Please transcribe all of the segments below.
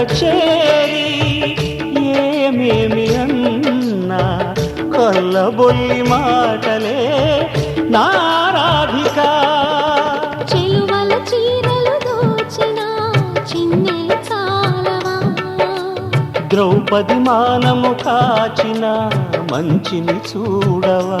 చేరి ఏమేమి అన్నా కొల్లబొల్లి మాటలే నారాధిక. చెలువల చీరలు దోచిన చిన్నెలు చాలవా? ద్రౌపది మానము కాచిన మంచిని చూడవా?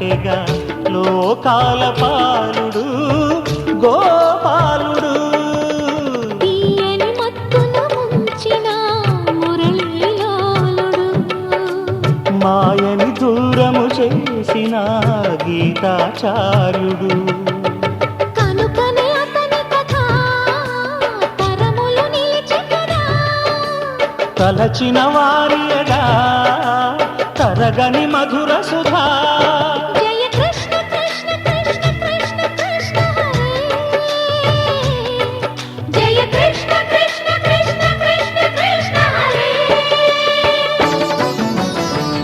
సాటెగా లోకాల పాలుడు గోపాలుడు. మాయని దూరము చేసిన గీతాచార్యుడు. తలచిన వారియగా తరగని